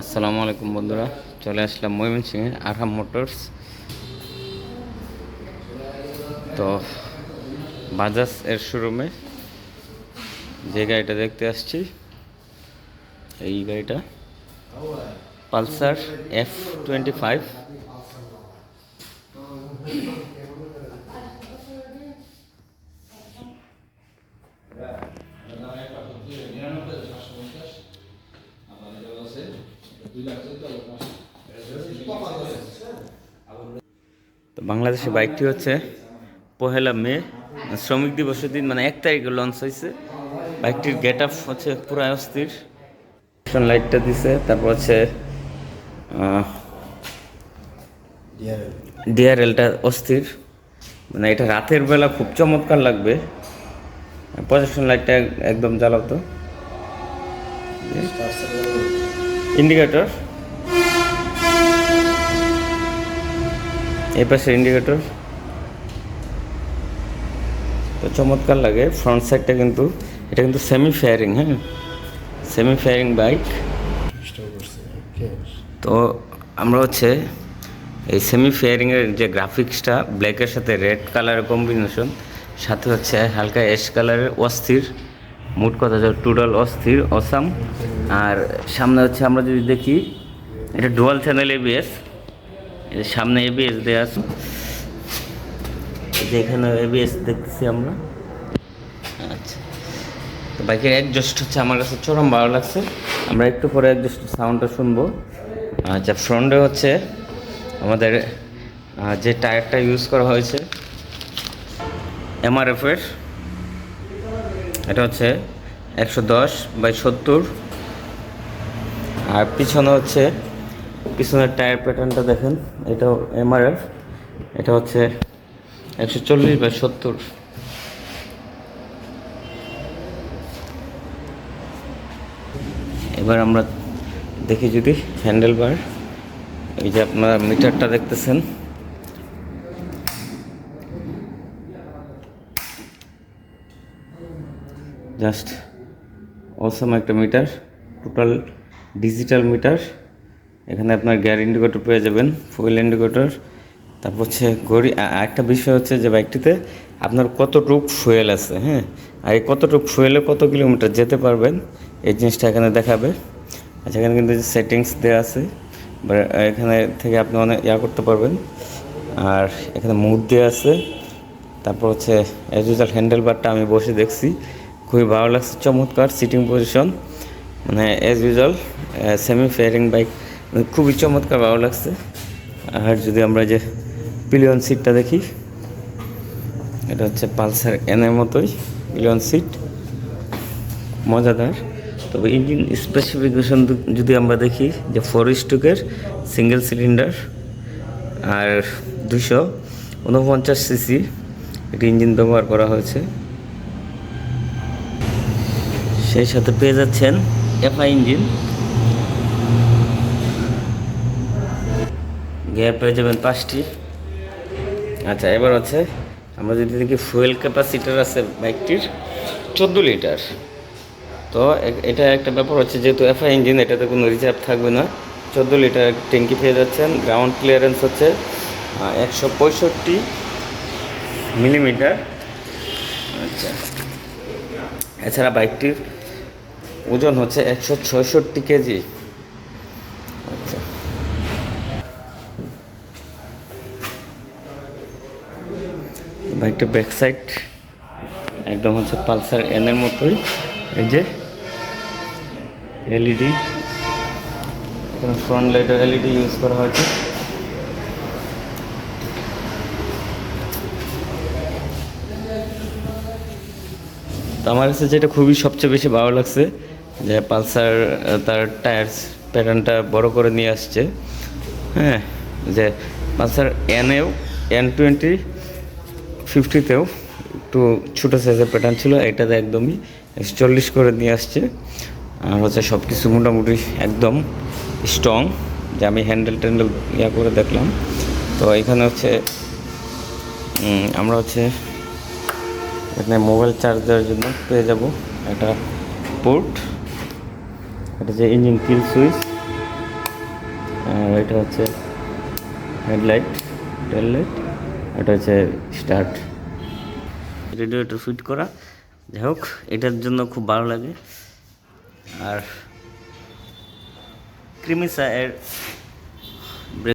আসসালামু আলাইকুম বন্ধুরা চলে আসলাম ময়মনসিংহে আরহাম মোটরস। তো বাজাজ এর শোরুমে যে গাড়িটা দেখতে আসছি, এই গাড়িটা। পালসার এফ টোয়েন্টি ফাইভ তো বাংলাদেশে বাইকটি হচ্ছে পহেলা মে, শ্রমিক দিবসের দিন মানে এক তারিখে লঞ্চ হয়েছে। বাইকটির গেট আপ হচ্ছে পুরো অস্থির। লাইটটা দিছে তারপর হচ্ছে ডিআরএলটা অস্থির। মানে এটা রাতের বেলা খুব চমৎকার লাগবে। পজিশন লাইটটা এক- একদম জ্বালাতো। ইন্ডিকেটর এই পাশে ইন্ডিকেটর তো চমৎকার লাগে ফ্রন্ট সাইডটা কিন্তু এটা কিন্তু সেমি ফেয়ারিং হ্যাঁ? সেমি ফেয়ারিং বাইক তো আমরা হচ্ছে এই সেমি ফেয়ারিংয়ের যে গ্রাফিক্সটা ব্ল্যাকের সাথে রেড কালারের কম্বিনেশন সাথে হচ্ছে হালকা অ্যাশ কালারের অস্থির মুড কথা যে টোটাল অস্থির অসাম আর সামনে হচ্ছে আমরা যদি দেখি, এটা ডুয়াল চ্যানেল এবিএস সামনে এবিএস দেওয়া আছে। এই যে এখানে এবিএস দেখতেছি আমরা। আচ্ছা। তো বাইকের অ্যাডজাস্ট হচ্ছে আমার কাছে চরম ভালো লাগছে। আমরা একটু পরে অ্যাডজাস্ট সাউন্ডটা শুনব। আচ্ছা ফ্রন্টে হচ্ছে আমাদের যে টায়ারটা ইউজ করা হয়েছে এমআরএফের এটা হচ্ছে একশো দশ বাই সত্তর। আর পিছনে হচ্ছে, পিছনের টায়ার প্যাটার্নটা দেখেন, এটাও এমআরএফ এটা হচ্ছে একশো চল্লিশ বাই সত্তর। এবার আমরা দেখি যদি হ্যান্ডেল বার। এই যে আপনারা মিটারটা দেখতেছেন। জাস্ট অসম একটা মিটার টোটাল ডিজিটাল মিটার। এখানে আপনার গ্যার ইন্ডিকেটর পেয়ে যাবেন ফুয়েল ইন্ডিকেটর তারপর হচ্ছে ঘড়ি একটা বিষয় হচ্ছে যে বাইকটিতে আপনার কতটুক ফুয়েল আছে হ্যাঁ? আর এই কতটুক ফুয়েলে কত কিলোমিটার যেতে পারবেন এই জিনিসটা এখানে দেখাবে। আচ্ছা এখানে কিন্তু সেটিংস দেওয়া আছে। এখানে থেকে আপনি অনেক ইয়া করতে পারবেন। আর এখানে মুড দেওয়া আছে। তারপর হচ্ছে অ্যাজ ইউজাল হ্যান্ডেল বারটা আমি বসে দেখছি। খুবই ভালো লাগছে, চমৎকার সিটিং পজিশন মানে as usual semi fairing bike খুবই চমৎকার ভালো লাগছে। আর যদি আমরা যে পিলিয়ন সিটটা দেখি, এটা হচ্ছে পালসার এনের মতোই পিলিয়ন সিট মজাদার। তবে ইঞ্জিন স্পেসিফিকেশন যদি আমরা দেখি, যে ফোর স্টুকের সিঙ্গেল সিলিন্ডার আর দুশো উনপঞ্চাশ সিসি একটি ইঞ্জিন ব্যবহার করা হয়েছে। সেই সাথে পেয়ে যাচ্ছেন এফআই ইঞ্জিন গিয়ার পেয়ে যাবেন পাঁচটি। আচ্ছা এবার হচ্ছে আমরা যদি দেখি ফুয়েল ক্যাপাসিটার আছে বাইকটির চোদ্দ লিটার তো এটা একটা ব্যাপার হচ্ছে, যেহেতু এফআই ইঞ্জিন এটাতে কোনো রিজার্ভ থাকবে না। চোদ্দ লিটার ট্যাঙ্কি পেয়ে যাচ্ছেন। গ্রাউন্ড ক্লিয়ারেন্স হচ্ছে একশো পঁয়ষট্টি মিলিমিটার আচ্ছা। এছাড়া বাইকটির ওজন হচ্ছে একশো ছয়ষট্টি কেজি। আচ্ছা। বাইকটির ব্যাক সাইড একদম হচ্ছে পালসার এনের মতোই। এই যে এলইডি এখানে ফ্রন্ট লাইটের এলইডি ইউজ করা হয়েছে। আমার কাছে যেটা খুবই সবচেয়ে বেশি ভালো লাগছে, যে পালসার তার টায়ার্স প্যাটার্নটা বড় করে নিয়ে আসছে। হ্যাঁ যে পালসার এনেও এন টোয়েন্টি ফিফটিতেও একটু ছোটো সাইজের প্যাটার্ন ছিল এটাতে একদমই চল্লিশ করে নিয়ে আসছে। আর হচ্ছে সব কিছু মোটামুটি একদম স্ট্রং যে আমি হ্যান্ডেল ট্যান্ডেল ইয়া করে দেখলাম। তো এখানে হচ্ছে আমরা হচ্ছে এখানে মোবাইল চার্জ দেওয়ার জন্য পেয়ে যাব একটা পোর্ট এটা হচ্ছে ইঞ্জিন কিল সুইচ আর এটা হচ্ছে হেডলাইট টেল লাইট এটা হচ্ছে স্টার্ট রেডিওটা ফিট করা, যাই হোক, এটার জন্য খুব ভালো লাগে। আর ক্রিমিসা এর